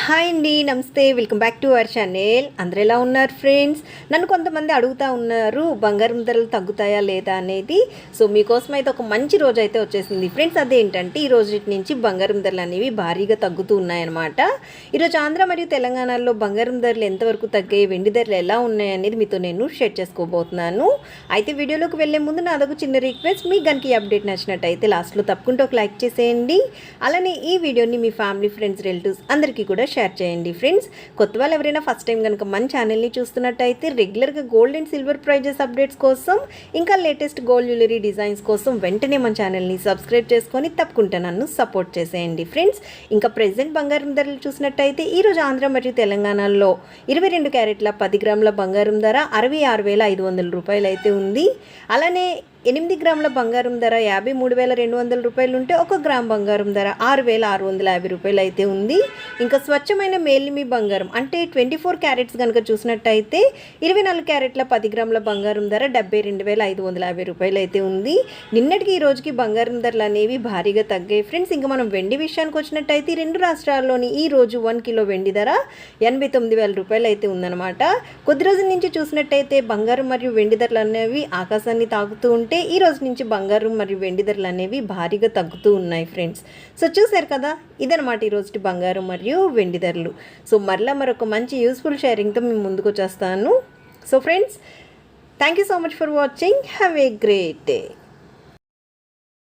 Hi అండి నమస్తే. Welcome back to our channel. అందరు ఎలా ఉన్నారు ఫ్రెండ్స్? నన్ను కొంతమంది అడుగుతా ఉన్నారు బంగారం ధరలు తగ్గుతాయా లేదా అనేది. సో మీకోసం అయితే ఒక మంచి రోజు అయితే వచ్చేసింది. ఫ్రెండ్స్ అదేంటంటే ఈ రోజు నుంచి బంగారం ధరలు అనేవి భారీగా తగ్గుతూ ఉన్నాయన్నమాట. ఈరోజు ఆంధ్ర మరియు తెలంగాణలో బంగారం ధరలు ఎంతవరకు తగ్గాయి వెండి ధరలు ఎలా ఉన్నాయి అనేది మీతో నేను షేర్ చేసుకోబోతున్నాను. అయితే వీడియోలోకి వెళ్ళే ముందు నా అదొక చిన్న రిక్వెస్ట్. మీకు కనుక ఈ అప్డేట్ నచ్చినట్టయితే లాస్ట్లో తప్పకుండా ఒక లైక్ చేసేయండి. అలానే ఈ వీడియోని మీ ఫ్యామిలీ ఫ్రెండ్స్ రిలేటివ్స్ అందరికీ కూడా షేర్ చేయండి. ఫ్రెండ్స్ కొత్త వాళ్ళు ఎవరైనా ఫస్ట్ టైం కనుక మన ఛానల్ని చూస్తున్నట్టయితే రెగ్యులర్గా gold and silver prices updates కోసం ఇంకా లేటెస్ట్ గోల్డ్ జ్యువెలరీ డిజైన్స్ కోసం వెంటనే మన ఛానల్ని సబ్స్క్రైబ్ చేసుకొని తప్పకుండా నన్ను సపోర్ట్ చేసేయండి. ఫ్రెండ్స్ ఇంకా ప్రెసెంట్ బంగారం ధరలు చూసినట్టయితే ఈరోజు ఆంధ్ర మరియు తెలంగాణలో ఇరవై రెండు క్యారెట్ల పది గ్రాముల బంగారం ధర అరవై ఆరు వేల ఐదు వందల రూపాయలు అయితే ఉంది. అలానే ఎనిమిది గ్రాముల బంగారం ధర యాభై మూడు వేల రెండు వందల రూపాయలు ఉంటే ఒక గ్రామ్ బంగారం ధర ఆరు వేల ఆరు వందల యాభై రూపాయలు అయితే ఉంది. ఇంకా స్వచ్ఛమైన మేలిమి బంగారం అంటే ట్వంటీ ఫోర్ క్యారెట్స్ కనుక చూసినట్టయితే ఇరవై నాలుగు క్యారెట్ల పది గ్రాముల బంగారం ధర డెబ్బై రెండు వేల ఐదు వందల యాభై రూపాయలు అయితే ఉంది. నిన్నటికి ఈ రోజుకి బంగారం ధరలు అనేవి భారీగా తగ్గాయి. ఫ్రెండ్స్ ఇంకా మనం వెండి విషయానికి వచ్చినట్టయితే రెండు రాష్ట్రాల్లోని ఈ రోజు వన్ కిలో వెండి ధర ఎనభై తొమ్మిది వేల రూపాయలు అయితే ఉందన్నమాట. కొద్ది రోజుల నుంచి చూసినట్టయితే బంగారం మరియు వెండి ధరలు అనేవి ఆకాశాన్ని తాకుతూ ఉంటే ఈ రోజు నుంచి బంగారం మరియు వెండి ధరలు అనేవి భారీగా తగ్గుతూ ఉన్నాయి ఫ్రెండ్స్ సో చూశారు కదా? ఇదనమాట ఈరోజు బంగారు మరియు వెండి ధరలు. సో మరలా మరొక మంచి యూస్ఫుల్ షేరింగ్తో మేము ముందుకు వచ్చేస్తాను. So friends thank you so much for watching have a great day